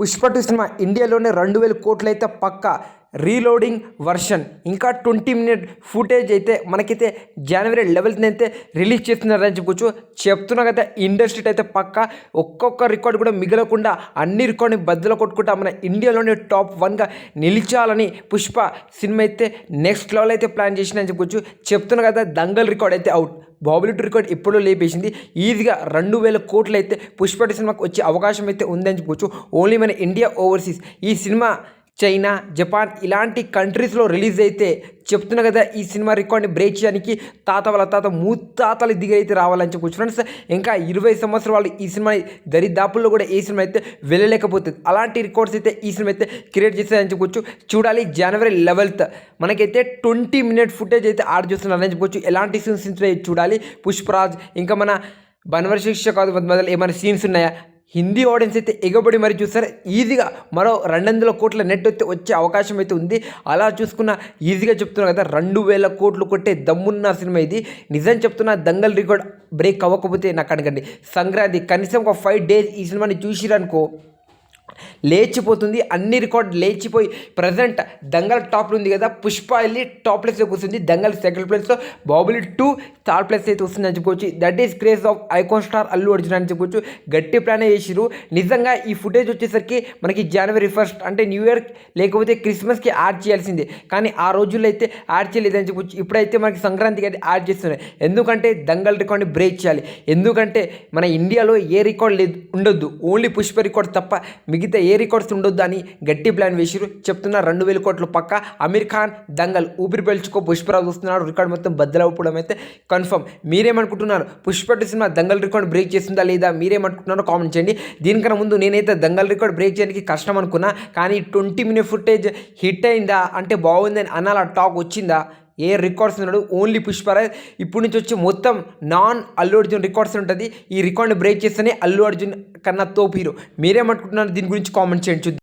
Pushpa two cinema ఇండియాలోనే రెండు వేల కోట్లు అయితే పక్క రీలోడింగ్ వర్షన్ ఇంకా ట్వంటీ మినిట్ ఫుటేజ్ అయితే మనకైతే జనవరి లెవెల్త్ అయితే రిలీజ్ చేస్తున్నారని చెప్పొచ్చు. చెప్తున్నా కదా ఇండస్ట్రీ అయితే పక్క ఒక్కొక్క రికార్డు కూడా మిగలకుండా అన్ని రికార్డుని బద్దలు కొట్టుకుంటా మన ఇండియాలోనే టాప్ వన్గా నిలిచాలని పుష్ప సినిమా అయితే నెక్స్ట్ లెవెల్ అయితే ప్లాన్ చేసిందని చెప్పొచ్చు. చెప్తున్నా కదా దంగల్ రికార్డ్ అయితే అవుట్ బాబులెట్ రికార్డ్ ఎప్పుడో లేపేసింది. ఈజీగా రెండు వేల కోట్లు అయితే పుష్పటి సినిమాకి వచ్చే అవకాశం అయితే ఉందని చెప్పొచ్చు. ఓన్లీ మన ఇండియా ఓవర్సీస్ ఈ సినిమా చైనా జపాన్ ఇలాంటి కంట్రీస్లో రిలీజ్ అయితే చెప్తున్నా కదా ఈ సినిమా రికార్డ్ని బ్రేక్ చేయడానికి తాత వాళ్ళ తాత మూతాతల దిగైతే రావాలని చెప్పొచ్చు. ఫ్రెండ్స్ ఇంకా ఇరవై సంవత్సరాలు వాళ్ళు ఈ సినిమా దరిదాపుల్లో కూడా ఈ సినిమా అయితే వెళ్ళలేకపోతుంది. అలాంటి రికార్డ్స్ అయితే ఈ సినిమా అయితే క్రియేట్ చేస్తారని చెప్పొచ్చు. చూడాలి జనవరి లెవెల్త్. మనకైతే ట్వంటీ మినిట్ ఫుటేజ్ అయితే ఆర్డర్ చేస్తున్నారని చెప్పొచ్చు. ఎలాంటి సీన్స్ చూడాలి. పుష్పరాజ్ ఇంకా మన బన్వర్ శిక్ష కాదు మొదలు ఏమైనా సీన్స్ ఉన్నాయా? హిందీ ఆడియన్స్ అయితే ఎగబడి మరి చూస్తారు. ఈజీగా మరో రెండు వందల కోట్ల నెట్ అయితే వచ్చే అవకాశం అయితే ఉంది. అలా చూసుకున్న ఈజీగా చెప్తున్నా కదా రెండు వేల కోట్లు కొట్టే దమ్మున్న సినిమా ఇది. నిజం చెప్తున్నా దంగల్ రికార్డ్ బ్రేక్ అవ్వకపోతే నాకు అడగండి సంక్రాంతి కనీసం ఒక ఫైవ్ డేస్ ఈ సినిమాని చూసిరనుకో లేచిపోతుంది. అన్ని రికార్డ్ లేచిపోయి ప్రజెంట్ దంగల్ టాప్లో ఉంది కదా పుష్ప వెళ్ళి టాప్ ప్లేస్లో కూర్చుంది. దంగల్ సెకండ్ ప్లేస్లో బాబులి టూ థర్డ్ ప్లేస్ అయితే వస్తుందని చెప్పుకోవచ్చు. That is craze of icon star Allu Arjun అని చెప్పుకోవచ్చు. గట్టి ప్లాన్ వేసిరు నిజంగా ఈ ఫుటేజ్ వచ్చేసరికి మనకి జనవరి ఫస్ట్ అంటే న్యూ ఇయర్ లేకపోతే క్రిస్మస్కి యాడ్ చేయాల్సిందే. కానీ ఆ రోజుల్లో అయితే యాడ్ చేయలేదని చెప్పొచ్చు ఇప్పుడైతే మనకి సంక్రాంతికి అయితే యాడ్ చేస్తున్నాయి ఎందుకంటే దంగల్ రికార్డ్ని బ్రేక్ చేయాలి. ఎందుకంటే మన ఇండియాలో ఏ రికార్డ్ లేదు ఉండొద్దు. ఓన్లీ పుష్ప రికార్డ్ తప్ప మిగతా ఏ రికార్డ్స్ ఉండొద్దు అని గట్టి ప్లాన్ వేసిరు చెప్తున్న రెండు వేల కోట్లు పక్క అమీర్ ఖాన్ దంగల్ ఊపిరి పీల్చుకో పుష్పరాజు వస్తున్నాడు. రికార్డ్ మొత్తం బద్దలవ్వడం అయితే కన్ఫర్మ్. మీరేమనుకుంటున్నారు? పుష్పటి సినిమా దంగల్ రికార్డ్ బ్రేక్ చేసిందా లేదా? మీరేమనుకుంటున్నారో కామెంట్ చేయండి. దీనికన్నా ముందు నేనైతే దంగల్ రికార్డ్ బ్రేక్ చేయడానికి కష్టం అనుకున్నా. కానీ ట్వంటీ మినిట్ ఫుటేజ్ హిట్ అయిందా? అంటే బాగుందని అనాల? టాక్ వచ్చిందా? ఏ రికార్డ్స్ ఉన్నాడు ఓన్లీ పుష్పరాజ్ ఇప్పటి నుంచి వచ్చి మొత్తం నాన్ అల్లు అర్జున్ రికార్డ్స్ ఉంటుంది. ఈ రికార్డ్ని బ్రేక్ చేస్తేనే అల్లు అర్జున్ కన్నా తోపు హీరో మీరేమనుకుంటున్నారు దీని గురించి కామెంట్ చేయండి